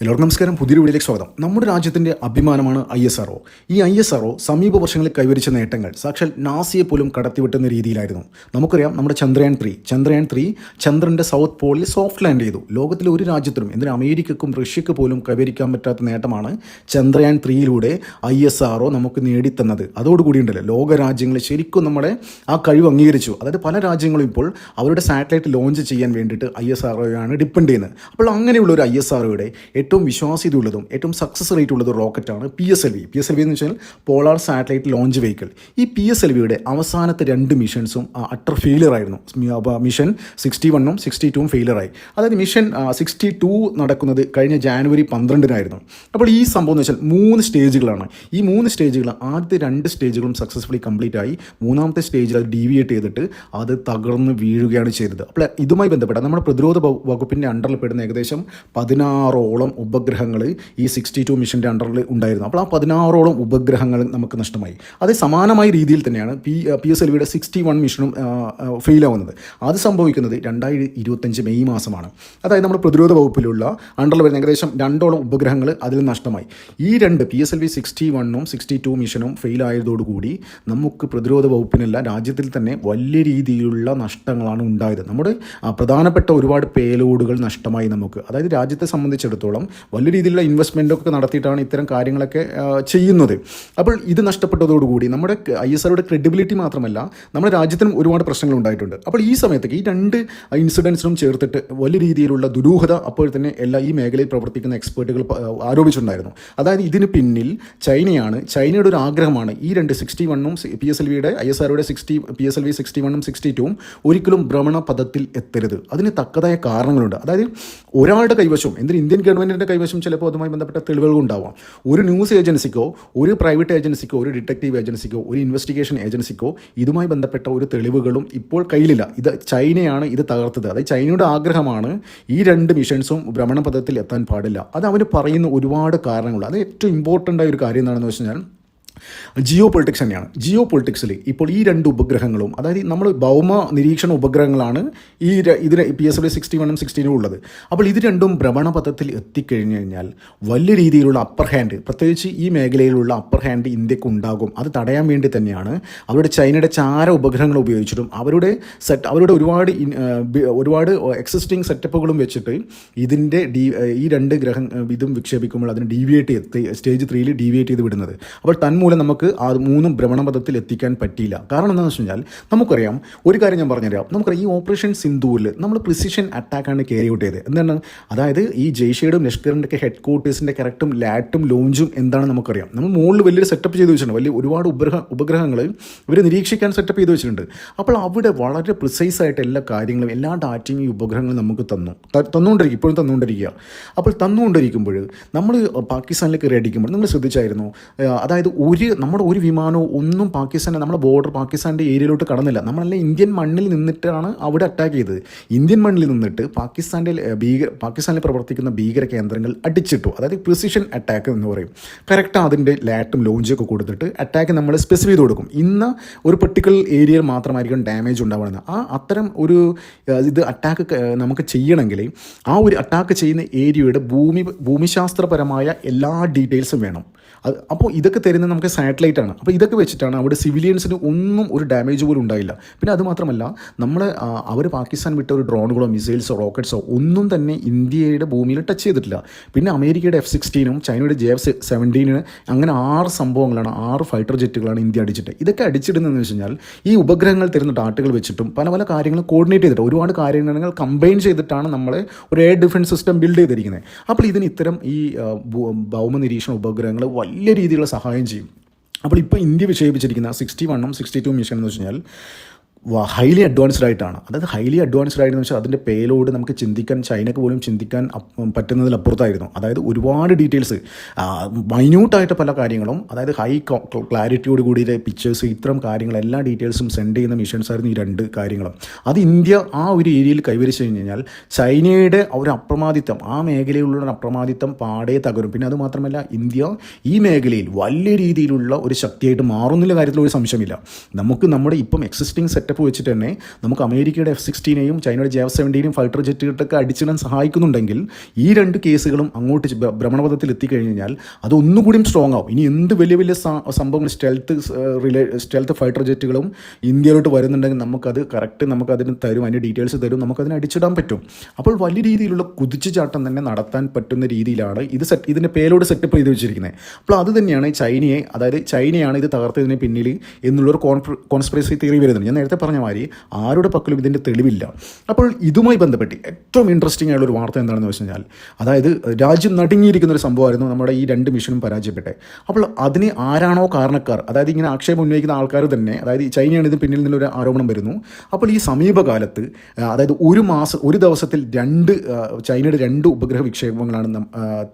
എല്ലാവർക്കും നമസ്കാരം. പുതിയൊരു വീഡിയോയിലേക്ക് സ്വാഗതം. നമ്മുടെ രാജ്യത്തിന്റെ അഭിമാനമാണ് ഐ എസ് ആർ ഈ ഐ എസ് ആർ സമീപ വർഷങ്ങളിൽ കൈവരിച്ച നേട്ടങ്ങൾ സാക്ഷാൽ നാസിയെ പോലും കടത്തിവിട്ടുന്ന രീതിയിലായിരുന്നു. നമുക്കറിയാം നമ്മുടെ ചന്ദ്രയാൻ ത്രീ ചന്ദ്രയാൻ ത്രീ ചന്ദ്രന്റെ സൗത്ത് പോളിൽ സോഫ്റ്റ് ലാൻഡ് ചെയ്തു. ലോകത്തിലെ ഒരു രാജ്യത്തിനും എന്തിനും അമേരിക്കക്കും റഷ്യക്ക് പോലും കൈവരിക്കാൻ പറ്റാത്ത നേട്ടമാണ് ചന്ദ്രയാൻ ത്രീയിലൂടെ ഐ എസ് ആർ നമുക്ക് നേടിത്തന്നത്. അതോടുകൂടി ഉണ്ടല്ലോ ലോക രാജ്യങ്ങൾ ശരിക്കും നമ്മുടെ ആ കഴിവ് അംഗീകരിച്ചു. അതായത് പല രാജ്യങ്ങളും ഇപ്പോൾ അവരുടെ സാറ്റലൈറ്റ് ലോഞ്ച് ചെയ്യാൻ വേണ്ടിയിട്ട് ഐ എസ് ആർ ഡിപ്പെൻഡ് ചെയ്യുന്നത്. അപ്പോൾ അങ്ങനെയുള്ള ഒരു ഐ എസ് ആർ ഏറ്റവും വിശ്വാസ്യതയുള്ളതും ഏറ്റവും സക്സസ് റേറ്റ് ഉള്ളത് റോക്കറ്റാണ് P S L V P S L V എന്ന് വെച്ചാൽ പോളാർ സാറ്റലൈറ്റ് ലോഞ്ച് വെഹിക്കിൾ ഈ പി എസ് എൽ വിയുടെ അവസാനത്തെ രണ്ട് മിഷൻസും അട്ടർ ഫെയിലിയർ ആയിരുന്നു. മിഷൻ സിക്സ്റ്റി വണ്ണും സിക്സ്റ്റി ടൂവും ഫെയിലിയറായി അതായത് മിഷൻ സിക്സ്റ്റി ടു നടക്കുന്നത് കഴിഞ്ഞ ജാനുവരി പന്ത്രണ്ടിനായിരുന്നു. അപ്പോൾ ഈ സംഭവം എന്ന് വെച്ചാൽ മൂന്ന് സ്റ്റേജുകളാണ് ഈ മൂന്ന് സ്റ്റേജുകൾ ആദ്യത്തെ രണ്ട് സ്റ്റേജുകളും സക്സസ്ഫുള്ളി കംപ്ലീറ്റ് ആയി. മൂന്നാമത്തെ സ്റ്റേജിൽ അത് ഡീവിയേറ്റ് ചെയ്തിട്ട് അത് തകർന്ന് വീഴുകയാണ് ചെയ്തത്. അപ്പോൾ ഇതുമായി ബന്ധപ്പെട്ട നമ്മുടെ പ്രതിരോധ വകുപ്പിന്റെ അണ്ടറിൽ പെടുന്ന ഏകദേശം പതിനാറോളം ഉപഗ്രഹങ്ങൾ ഈ സിക്സ്റ്റി ടു മിഷന്റെ അണ്ടറിൽ ഉണ്ടായിരുന്നു. അപ്പോൾ ആ പതിനാറോളം ഉപഗ്രഹങ്ങൾ നമുക്ക് നഷ്ടമായി. അത് സമാനമായ രീതിയിൽ തന്നെയാണ് പി പി എസ് എൽ വിയുടെ സിക്സ്റ്റി വൺ മിഷനും ഫെയിൽ ആവുന്നത് അത് സംഭവിക്കുന്നത് രണ്ടായിരത്തി ഇരുപത്തഞ്ച് മെയ് മാസമാണ്. അതായത് നമ്മുടെ പ്രതിരോധ വകുപ്പിലുള്ള അണ്ടറിൽ വരുന്ന ഏകദേശം രണ്ടോളം ഉപഗ്രഹങ്ങൾ അതിൽ നഷ്ടമായി. ഈ രണ്ട് P S L V sixty വണ്ണും സിക്സ്റ്റി ടു മിഷനും ഫെയിൽ ആയതോടുകൂടി നമുക്ക് പ്രതിരോധ വകുപ്പിനല്ല രാജ്യത്തിൽ തന്നെ വലിയ രീതിയിലുള്ള നഷ്ടങ്ങളാണ് ഉണ്ടായത്. നമ്മുടെ പ്രധാനപ്പെട്ട ഒരുപാട് പേലോഡുകൾ നഷ്ടമായി നമുക്ക്. അതായത് രാജ്യത്തെ സംബന്ധിച്ചിടത്തോളം വലിയ രീതിയിലുള്ള ഇൻവെസ്റ്റ്മെന്റൊക്കെ നടത്തിയിട്ടാണ് ഇത്തരം കാര്യങ്ങളൊക്കെ ചെയ്യുന്നത്. അപ്പോൾ ഇത് നഷ്ടപ്പെട്ടതോടുകൂടി നമ്മുടെ ഐ എസ് ആറുടെ ക്രെഡിബിലിറ്റി മാത്രമല്ല നമ്മുടെ രാജ്യത്തിനും ഒരുപാട് പ്രശ്നങ്ങൾ ഉണ്ടായിട്ടുണ്ട്. അപ്പോൾ ഈ സമയത്തേക്ക് ഈ രണ്ട് ഇൻസിഡൻസിനും ചേർത്തിട്ട് വലിയ രീതിയിലുള്ള ദുരൂഹത അപ്പോൾ തന്നെ എല്ലാ ഈ മേഖലയിൽ പ്രവർത്തിക്കുന്ന എക്സ്പേർട്ടുകൾ ആരോപിച്ചിട്ടുണ്ടായിരുന്നു. അതായത് ഇതിന് പിന്നിൽ ചൈനയാണ് ചൈനയുടെ ഒരു ആഗ്രഹമാണ് ഈ രണ്ട് സിക്സ്റ്റി വണ്ണും പി എസ് എൽ വിയുടെ I S ആറുടെ sixty P S L V sixty വണ്ണും സിക്സ്റ്റി ടൂവും ഒരിക്കലും ഭ്രമണ പദത്തിൽ എത്തരുത്. അതിന് തക്കതായ കാരണങ്ങളുണ്ട്. അതായത് ഒരാളുടെ കൈവശം എന്തിന് ഇന്ത്യൻ ഗവൺമെന്റിന്റെ കൈവശം ചിലപ്പോൾ അതുമായി ബന്ധപ്പെട്ട തെളിവുകൾ ഉണ്ടാവാം. ഒരു ന്യൂസ് ഏജൻസിക്കോ ഒരു പ്രൈവറ്റ് ഏജൻസിക്കോ ഒരു ഡിറ്റക്റ്റീവ് ഏജൻസിക്കോ ഒരു ഇൻവെസ്റ്റിഗേഷൻ ഏജൻസിക്കോ ഇതുമായി ബന്ധപ്പെട്ട ഒരു തെളിവുകളും ഇപ്പോൾ കയ്യിലില്ല. ഇത് ചൈനയാണ് ഇത് തകർത്തത്. അതായത് ചൈനയുടെ ആഗ്രഹമാണ് ഈ രണ്ട് മിഷൻസും ഭ്രമണപഥത്തിൽ എത്താൻ പാടില്ല. അത് അവർ പറയുന്ന ഒരുപാട് കാരണങ്ങളുണ്ട് അത് ഏറ്റവും ഇമ്പോർട്ടന്റ് ആയ ഒരു കാര്യം എന്താണെന്ന് വെച്ച് കഴിഞ്ഞാൽ ജിയോ പൊളിറ്റിക്സ് തന്നെയാണ്. ജിയോ പൊളിറ്റിക്സിൽ ഇപ്പോൾ ഈ രണ്ട് ഉപഗ്രഹങ്ങളും അതായത് നമ്മൾ ഭൗമ നിരീക്ഷണ ഉപഗ്രഹങ്ങളാണ് ഈ ഇതിന് പി എസ് ഡി സിക്സ്റ്റി വണ്ണും സിക്സ്റ്റീനും ഉള്ളത്. അപ്പോൾ ഇത് രണ്ടും ഭ്രമണപഥത്തിൽ എത്തിക്കഴിഞ്ഞു കഴിഞ്ഞാൽ വലിയ രീതിയിലുള്ള അപ്പർ ഹാൻഡ് പ്രത്യേകിച്ച് ഈ മേഖലയിലുള്ള അപ്പർ ഹാൻഡ് ഇന്ത്യയ്ക്ക് ഉണ്ടാകും അത് തടയാൻ വേണ്ടി തന്നെയാണ് അവരുടെ ചൈനയുടെ ചാര ഉപഗ്രഹങ്ങൾ ഉപയോഗിച്ചിട്ടും അവരുടെ സെറ്റ് അവരുടെ ഒരുപാട് ഒരുപാട് എക്സിസ്റ്റിംഗ് സെറ്റപ്പുകളും വെച്ചിട്ട് ഇതിന്റെ ഡി ഈ രണ്ട് ഗ്രഹം ഇതും വിക്ഷേപിക്കുമ്പോൾ അതിന് ഡീവിയേറ്റ് സ്റ്റേജ് ത്രീയിൽ ഡീവിയേറ്റ് ചെയ്ത് വിടുന്നത്. അപ്പോൾ തന്മൂലം നമുക്ക് ആ മൂന്നും ഭ്രമണപഥത്തിൽ എത്തിക്കാൻ പറ്റിയില്ല. കാരണം എന്താണെന്ന് വെച്ച് കഴിഞ്ഞാൽ നമുക്കറിയാം ഒരു കാര്യം ഞാൻ പറഞ്ഞുതരാം. നമുക്കറിയാം ഈ ഓപ്പറേഷൻ സിന്ധുവിൽ നമ്മൾ പ്രിസിഷൻ അറ്റാക്കാണ് ക്യാരി ഔട്ട് ചെയ്തത്. എന്താണ്? അതായത് ഈ ജയ്ഷയുടെയും ലഷ്കറിന്റെ ഒക്കെ ഹെഡ് ക്വാർട്ടേഴ്സിന്റെ കറക്റ്റും ലാറ്റും ലോഞ്ചും എന്താണെന്ന് നമുക്കറിയാം. നമ്മൾ മുകളിൽ വലിയൊരു സെറ്റപ്പ് ചെയ്ത് വെച്ചിട്ടുണ്ട്. വലിയ ഒരുപാട് ഉപഗ്രഹ ഉപഗ്രഹങ്ങൾ ഇവർ നിരീക്ഷിക്കാൻ സെറ്റപ്പ് ചെയ്ത് വെച്ചിട്ടുണ്ട്. അപ്പോൾ അവിടെ വളരെ പ്രിസൈസ് ആയിട്ട് എല്ലാ കാര്യങ്ങളും എല്ലാ ഡാറ്റയും ഈ ഉപഗ്രഹങ്ങളും നമുക്ക് തന്നു. തന്നുകൊണ്ടിരിക്കും ഇപ്പോഴും തന്നുകൊണ്ടിരിക്കുക അപ്പോൾ തന്നുകൊണ്ടിരിക്കുമ്പോൾ നമ്മൾ പാകിസ്ഥാനിലേക്ക് റെഡിക്കുമ്പോൾ നമ്മൾ ശ്രദ്ധിച്ചായിരുന്നു അതായത് ഒരു നമ്മുടെ ഒരു വിമാനവും ഒന്നും പാകിസ്ഥാന്റെ നമ്മുടെ ബോർഡർ പാകിസ്ഥാന്റെ ഏരിയയിലോട്ട് കടന്നില്ല. നമ്മളെല്ലാം ഇന്ത്യൻ മണ്ണിൽ നിന്നിട്ടാണ് അവിടെ അറ്റാക്ക് ചെയ്തത്. ഇന്ത്യൻ മണ്ണിൽ നിന്നിട്ട് പാകിസ്ഥാന്റെ ഭീകര പാകിസ്ഥാനിൽ പ്രവർത്തിക്കുന്ന ഭീകര കേന്ദ്രങ്ങൾ അടിച്ചിട്ടു. അതായത് പ്രിസിഷൻ അറ്റാക്ക് എന്ന് പറയും. കറക്റ്റ് അതിന്റെ ലാറ്റും ലോഞ്ചൊക്കെ കൊടുത്തിട്ട് അറ്റാക്ക് നമ്മൾ സ്പെസിഫൈ ചെയ്ത് കൊടുക്കും. ഇന്ന് ഒരു പെർട്ടിക്കുലർ ഏരിയയിൽ മാത്രമായിരിക്കും ഡാമേജ് ഉണ്ടാവുന്നത്. ആ അത്തരം ഒരു ഇത് അറ്റാക്ക് നമുക്ക് ചെയ്യണമെങ്കിൽ ആ ഒരു അറ്റാക്ക് ചെയ്യുന്ന ഏരിയയുടെ ഭൂമി ഭൂമിശാസ്ത്രപരമായ എല്ലാ ഡീറ്റെയിൽസും വേണം. അത് അപ്പോൾ ഇതൊക്കെ തരുന്നത് നമുക്ക് സാറ്റലൈറ്റ് ആണ്. അപ്പോൾ ഇതൊക്കെ വെച്ചിട്ടാണ് അവിടെ സിവിലിയൻസിന് ഒന്നും ഒരു ഡാമേജ് പോലും ഉണ്ടായില്ല. പിന്നെ അത് മാത്രമല്ല നമ്മൾ അവർ പാകിസ്ഥാൻ വിട്ട ഒരു ഡ്രോണുകളോ മിസൈൽസോ റോക്കറ്റ്സോ ഒന്നും തന്നെ ഇന്ത്യയുടെ ഭൂമിയിൽ ടച്ച് ചെയ്തിട്ടില്ല. പിന്നെ അമേരിക്കയുടെ എഫ് സിക്സ്റ്റീനും ചൈനയുടെ ജെ എഫ് സെവന്റീന് അങ്ങനെ ആറ് സംഭവങ്ങളാണ് ആറ് ഫൈറ്റർ ജെറ്റുകളാണ് ഇന്ത്യ അടിച്ചിട്ട്. ഇതൊക്കെ അടിച്ചിടുന്നതെന്ന് വെച്ച് കഴിഞ്ഞാൽ ഈ ഉപഗ്രഹങ്ങൾ തരുന്ന ഡാറ്റകൾ വെച്ചിട്ടും പല പല കാര്യങ്ങളും കോർഡിനേറ്റ് ചെയ്തിട്ട് ഒരുപാട് കാര്യങ്ങൾ കമ്പൈൻ ചെയ്തിട്ടാണ് നമ്മൾ ഒരു എയർ ഡിഫൻസ് സിസ്റ്റം ബിൽഡ് ചെയ്തിരിക്കുന്നത്. അപ്പോൾ ഇതിന് ഇത്തരം ഈ ഭൗമനിരീക്ഷണ ഭൗമ നിരീക്ഷണ ഉപഗ്രഹങ്ങൾ വലിയ രീതിയിലുള്ള സഹായം ചെയ്യും. അപ്പോൾ ഇപ്പോൾ ഇന്ത്യ വിക്ഷേപിച്ചിരിക്കുന്ന സിക്സ്റ്റി വണ്ണും സിക്സ്റ്റി ടു മിഷൻ എന്ന് വെച്ച് കഴിഞ്ഞാൽ ഹൈലി അഡ്വാൻസ്ഡ് ആയിട്ടാണ്. അതായത് ഹൈലി അഡ്വാൻസ്ഡ് ആയിട്ടെന്ന് വെച്ചാൽ അതിന്റെ പേലോട് നമുക്ക് ചിന്തിക്കാൻ ചൈനക്ക് പോലും ചിന്തിക്കാൻ പറ്റുന്നതിലപ്പുറത്തായിരുന്നു അതായത് ഒരുപാട് ഡീറ്റെയിൽസ് മൈന്യൂട്ടായിട്ട് പല കാര്യങ്ങളും അതായത് ഹൈ ക്ലാരിറ്റിയോട് കൂടി പിക്ചേഴ്സ് ഇത്തരം കാര്യങ്ങൾ എല്ലാ ഡീറ്റെയിൽസും സെൻഡ് ചെയ്യുന്ന മിഷൻസ് ആയിരുന്നു ഈ രണ്ട് കാര്യങ്ങളും. അത് ഇന്ത്യ ആ ഒരു ഏരിയയിൽ കൈവരിച്ചു കഴിഞ്ഞ് കഴിഞ്ഞാൽ ചൈനയുടെ ഒരു അപ്രമാദിത്വം ആ മേഖലയിലുള്ള അപ്രമാദിത്വം പാടെ തകരും. പിന്നെ അത് മാത്രമല്ല ഇന്ത്യ ഈ മേഖലയിൽ വലിയ രീതിയിലുള്ള ഒരു ശക്തിയായിട്ട് മാറുന്നില്ല കാര്യത്തിൽ ഒരു സംശയമില്ല. നമുക്ക് നമ്മുടെ ഇപ്പം എക്സിസ്റ്റിംഗ് സെറ്റ് സെറ്റപ്പ് വെച്ചിട്ട് തന്നെ നമുക്ക് അമേരിക്കയുടെ എഫ് സിക്സ്റ്റീനെയും ചൈനയുടെ ജെ എഫ് സെവന്റീനും ഫൈറ്റർ ജെറ്റുകളൊക്കെ അടിച്ചിടാൻ സഹായിക്കുന്നുണ്ടെങ്കിൽ ഈ രണ്ട് കേസുകളും അങ്ങോട്ട് ഭ്രമണപഥത്തിൽ എത്തിക്കഴിഞ്ഞാൽ കഴിഞ്ഞാൽ അത് ഒന്നുകൂടിയും സ്ട്രോങ് ആവും. ഇനി എന്ത് വലിയ വലിയ സംഭവങ്ങൾ സ്റ്റെൽത്ത് റിലേ സ്റ്റെൽത്ത് ഫൈറ്റർ ജെറ്റുകളും ഇന്ത്യയിലോട്ട് വരുന്നുണ്ടെങ്കിൽ നമുക്കത് കറക്റ്റ് നമുക്കതിന് തരും. അതിന്റെ ഡീറ്റെയിൽസ് തരും. നമുക്കതിന് അടിച്ചിടാൻ പറ്റും. അപ്പോൾ വലിയ രീതിയിലുള്ള കുതിച്ചുചാട്ടം തന്നെ നടത്താൻ പറ്റുന്ന രീതിയിലാണ് ഇത് സെറ്റ് ഇതിന്റെ പേലോട് സെറ്റപ്പ് ചെയ്ത് വെച്ചിരിക്കുന്നത്. അപ്പോൾ അത് തന്നെയാണ് ചൈനയെ അതായത് ചൈനയാണ് ഇത് തകർത്തതിന് പിന്നിൽ എന്നുള്ളൊരു കോൺസ്പിറസി തിയറി വരുന്നത്. ഞാൻ നേരത്തെ പറഞ്ഞ മാതിരി ആരുടെ പക്കലും ഇതിന്റെ തെളിവില്ല. അപ്പോൾ ഇതുമായി ബന്ധപ്പെട്ട് ഏറ്റവും ഇൻട്രസ്റ്റിംഗ് ആയുള്ളൊരു വാർത്ത എന്താണെന്ന് വെച്ച് കഴിഞ്ഞാൽ അതായത് രാജ്യം നടുങ്ങിയിരിക്കുന്ന ഒരു സംഭവമായിരുന്നു നമ്മുടെ ഈ രണ്ട് മിഷനും പരാജയപ്പെട്ടെ. അപ്പോൾ അതിന് ആരാണോ കാരണക്കാർ അതായത് ഇങ്ങനെ ആക്ഷേപം ഉന്നയിക്കുന്ന ആൾക്കാർ തന്നെ അതായത് ചൈനയാണ് ഇത് പിന്നിൽ നിന്നൊരു ആരോപണം വരുന്നു. അപ്പോൾ ഈ സമീപകാലത്ത് അതായത് ഒരു മാസം ഒരു ദിവസത്തിൽ രണ്ട് ചൈനയുടെ രണ്ട് ഉപഗ്രഹ വിക്ഷേപങ്ങളാണ്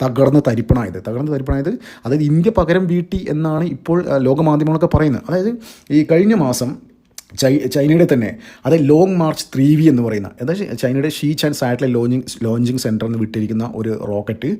തകർന്ന് തരിപ്പണായത്. തകർന്ന് തരിപ്പണായത് അതായത് ഇന്ത്യ പകരം വീട്ടി എന്നാണ് ഇപ്പോൾ ലോകമാധ്യമങ്ങളൊക്കെ പറയുന്നത്. അതായത് ഈ കഴിഞ്ഞ മാസം ചൈനയുടെ തന്നെ അതായത് ലോങ് മാർച്ച് ത്രീ വി എന്ന് പറയുന്ന എന്താ ചൈനയുടെ ഷീച്ച് ആൻഡ് സാറ്റലൈറ്റ് ലോഞ്ചിങ് ലോഞ്ചിങ് സെന്ററിൽ നിന്ന് വിട്ടിരിക്കുന്ന ഒരു റോക്കറ്റ്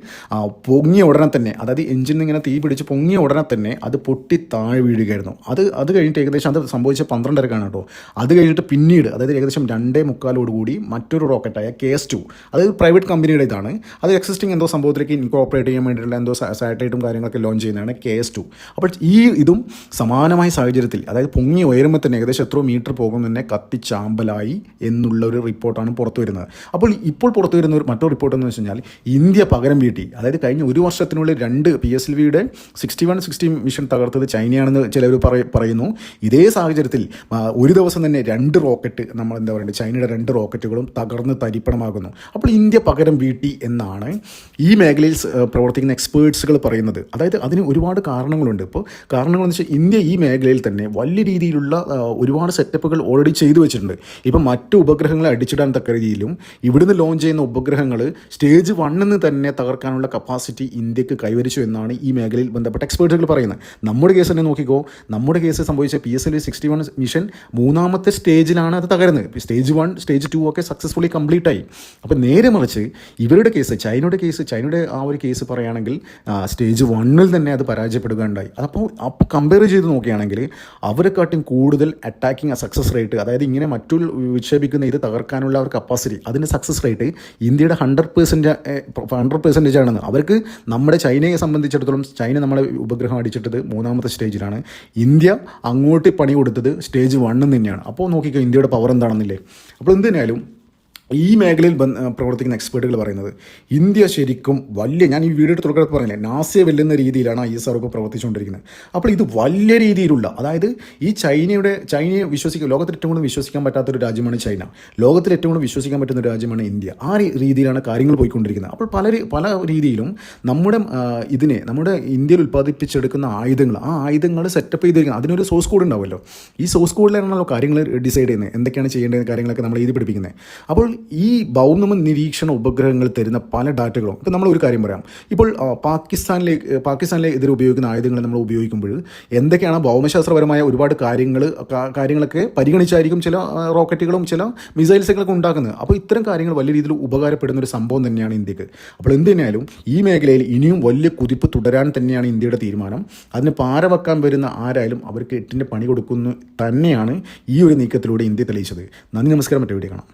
പൊങ്ങിയ ഉടനെ തന്നെ അതായത് എഞ്ചിൻ ഇങ്ങനെ തീ പിടിച്ച് പൊങ്ങിയ ഉടനെ തന്നെ അത് പൊട്ടി താഴെ വീഴുകയായിരുന്നു. അത് അത് കഴിഞ്ഞിട്ട് ഏകദേശം അത് സംഭവിച്ച പന്ത്രണ്ടരക്കാണ് കേട്ടോ. അത് കഴിഞ്ഞിട്ട് പിന്നീട് അതായത് ഏകദേശം രണ്ടേ മുക്കാലോടുകൂടി മറ്റൊരു റോക്കറ്റായ കെ എസ് ടു അത് പ്രൈവറ്റ് കമ്പനിയുടെ ഇതാണ്. അത് എക്സിസ്റ്റിംഗ് എന്തോ സംഭവത്തിലേക്ക് ഇൻകോപ്പറേറ്റ് ചെയ്യാൻ വേണ്ടിയിട്ടുള്ള എന്തോ സാറ്റലൈറ്റും കാര്യങ്ങളൊക്കെ ലോഞ്ച് ചെയ്യുന്നതാണ് കെ എസ് ടു അപ്പോൾ ഈ ഇതും സമാനമായ സാഹചര്യത്തിൽ അതായത് പൊങ്ങി ഉയരുമ്പോൾ തന്നെ ഏകദേശം എത്രയോ മീറ്റർ പോകും തന്നെ കത്തിച്ചാമ്പലായി എന്നുള്ള ഒരു റിപ്പോർട്ടാണ് പുറത്തു വരുന്നത്. അപ്പോൾ ഇപ്പോൾ പുറത്തു വരുന്ന ഒരു മറ്റൊരു റിപ്പോർട്ട് എന്ന് വെച്ച് കഴിഞ്ഞാൽ ഇന്ത്യ പകരം വീട്ടി. അതായത് കഴിഞ്ഞ ഒരു വർഷത്തിനുള്ളിൽ രണ്ട് പി എസ് എൽ വിയുടെ സിക്സ്റ്റി വൺ സിക്സ്റ്റി മിഷൻ തകർത്തത് ചൈനയാണെന്ന് ചിലർ പറയുന്നു. ഇതേ സാഹചര്യത്തിൽ ഒരു ദിവസം തന്നെ രണ്ട് റോക്കറ്റ് നമ്മൾ എന്താ പറയുക ചൈനയുടെ രണ്ട് റോക്കറ്റുകളും തകർന്ന് തരിപ്പണമാകുന്നു. അപ്പോൾ ഇന്ത്യ പകരം വീട്ടി എന്നാണ് ഈ മേഖലയിൽ പ്രവർത്തിക്കുന്ന എക്സ്പേർട്സുകൾ പറയുന്നത്. അതായത് അതിന് ഒരുപാട് കാരണങ്ങളുണ്ട്. ഇപ്പോൾ കാരണങ്ങളെന്ന് വെച്ചാൽ ഇന്ത്യ ഈ മേഖലയിൽ തന്നെ വലിയ രീതിയിലുള്ള ഒരുപാട് സെറ്റപ്പുകൾ ഓൾറെഡി ചെയ്തു വെച്ചിട്ടുണ്ട്. ഇപ്പം മറ്റു ഉപഗ്രഹങ്ങളെ അടിച്ചിടാൻ തക്ക രീതിയിലും ഇവിടുന്ന് ലോഞ്ച് ചെയ്യുന്ന ഉപഗ്രഹങ്ങൾ സ്റ്റേജ് വണ്ണിന്ന് തന്നെ തകർക്കാനുള്ള കപ്പാസിറ്റി ഇന്ത്യയ്ക്ക് കൈവരിച്ചു എന്നാണ് ഈ മേഖലയിൽ ബന്ധപ്പെട്ട എക്സ്പേർട്ടുകൾ പറയുന്നത്. നമ്മുടെ കേസ് തന്നെ നോക്കിക്കോ. നമ്മുടെ കേസ് സംഭവിച്ച P S L sixty one mission മൂന്നാമത്തെ സ്റ്റേജിലാണ് അത് തകരുന്നത്. സ്റ്റേജ് വൺ സ്റ്റേജ് ടു ഒക്കെ സക്സസ്ഫുള്ളി കംപ്ലീറ്റ് ആയി. അപ്പോൾ നേരെ മറിച്ച് ഇവരുടെ കേസ് ചൈനയുടെ കേസ് ചൈനയുടെ ആ ഒരു കേസ് പറയുകയാണെങ്കിൽ സ്റ്റേജ് വണ്ണിൽ തന്നെ അത് പരാജയപ്പെടുകയുണ്ടായി. അപ്പോൾ അപ്പോൾ കമ്പയർ ചെയ്ത് നോക്കുകയാണെങ്കിൽ അവരെക്കാട്ടും കൂടുതൽ അറ്റാക്കിംഗ് സക്സസ് റേറ്റ് അതായത് ഇങ്ങനെ മറ്റു വിക്ഷേപിക്കുന്ന ഇത് തകർക്കാനുള്ള അവർ കപ്പാസിറ്റി അതിന്റെ സക്സസ് റേറ്റ് ഇന്ത്യയുടെ ഹൺഡ്രഡ് പേഴ്സന്റ് ഹൺഡ്രഡ് പെർസെന്റേജ് ആണെന്ന്. അവർക്ക് നമ്മുടെ ചൈനയെ സംബന്ധിച്ചിടത്തോളം ചൈന നമ്മളെ ഉപഗ്രഹം അടിച്ചിട്ടത് മൂന്നാമത്തെ സ്റ്റേജിലാണ് ഇന്ത്യ അങ്ങോട്ട് പണി കൊടുത്തത് സ്റ്റേജ് വണ്ണിൽ തന്നെയാണ് അപ്പോൾ നോക്കിക്കോ ഇന്ത്യയുടെ പവർ എന്താണെന്നില്ലേ? അപ്പോൾ എന്തിനായാലും ഈ മേഖലയിൽ പ്രവർത്തിക്കുന്ന എക്സ്പേർട്ടുകൾ പറയുന്നത് ഇന്ത്യ ശരിക്കും വലിയ ഞാൻ ഈ വീഡിയോ തുടക്കത്തിൽ പറഞ്ഞില്ലേ നാസിയെ വെല്ലുന്ന രീതിയിലാണ് ഐ എസ് ആർ പ്രവർത്തിച്ചുകൊണ്ടിരിക്കുന്നത്. അപ്പോൾ ഇത് വലിയ രീതിയിലുള്ള അതായത് ഈ ചൈനയുടെ ചൈനയെ വിശ്വസിക്കുക ലോകത്തിൽ ഏറ്റവും കൂടുതൽ വിശ്വസിക്കാൻ പറ്റാത്തൊരു രാജ്യമാണ് ചൈന. ലോകത്തിൽ ഏറ്റവും കൂടുതൽ വിശ്വസിക്കാൻ പറ്റുന്ന ഒരു രാജ്യമാണ് ഇന്ത്യ. ആ രീതിയിലാണ് കാര്യങ്ങൾ പോയിക്കൊണ്ടിരിക്കുന്നത്. അപ്പോൾ പല പല രീതിയിലും നമ്മുടെ ഇതിനെ നമ്മുടെ ഇന്ത്യയിൽ ഉൽപ്പാദിപ്പിച്ചെടുക്കുന്ന ആയുധങ്ങൾ ആ ആയുധങ്ങൾ സെറ്റപ്പ് ചെയ്തിരിക്കുന്നത് അതിനൊരു സോഴ്സ് കോഡ് ഉണ്ടാവുമല്ലോ. ഈ സോഴ്സ് കോഡിലാണല്ലോ കാര്യങ്ങൾ ഡിസൈഡ് ചെയ്യുന്നത് എന്തൊക്കെയാണ് ചെയ്യേണ്ടത് കാര്യങ്ങളൊക്കെ നമ്മൾ എഴുതി പഠിപ്പിക്കുന്നത്. അപ്പോൾ ഈ ഭൗമ നിരീക്ഷണ ഉപഗ്രഹങ്ങൾ തരുന്ന പല ഡാറ്റകളും. ഇപ്പം നമ്മൾ ഒരു കാര്യം പറയാം. ഇപ്പോൾ പാകിസ്ഥാനിലെ പാകിസ്ഥാനിലേക്ക് പാകിസ്ഥാനിലെ എതിരെ ഉപയോഗിക്കുന്ന ആയുധങ്ങൾ നമ്മൾ ഉപയോഗിക്കുമ്പോൾ എന്തൊക്കെയാണ് ഭൗമശാസ്ത്രപരമായ ഒരുപാട് കാര്യങ്ങൾ കാര്യങ്ങളൊക്കെ പരിഗണിച്ചായിരിക്കും ചില റോക്കറ്റുകളും ചില മിസൈൽസുകളൊക്കെ ഉണ്ടാക്കുന്നത്. അപ്പോൾ ഇത്തരം കാര്യങ്ങൾ വലിയ രീതിയിൽ ഉപകാരപ്പെടുന്ന ഒരു സംഭവം തന്നെയാണ് ഇന്ത്യയ്ക്ക്. അപ്പോൾ എന്ത് തന്നെയാലും ഈ മേഖലയിൽ ഇനിയും വലിയ കുതിപ്പ് തുടരാൻ തന്നെയാണ് ഇന്ത്യയുടെ തീരുമാനം. അതിന് പാരവെക്കാൻ വരുന്ന ആരായാലും അവർക്ക് എട്ടിന്റെ പണി കൊടുക്കുന്നു തന്നെയാണ് ഈ ഒരു നീക്കത്തിലൂടെ ഇന്ത്യ തെളിയിച്ചത്. നന്ദി നമസ്കാരം. മറ്റേ വീഡിയോ കാണാം.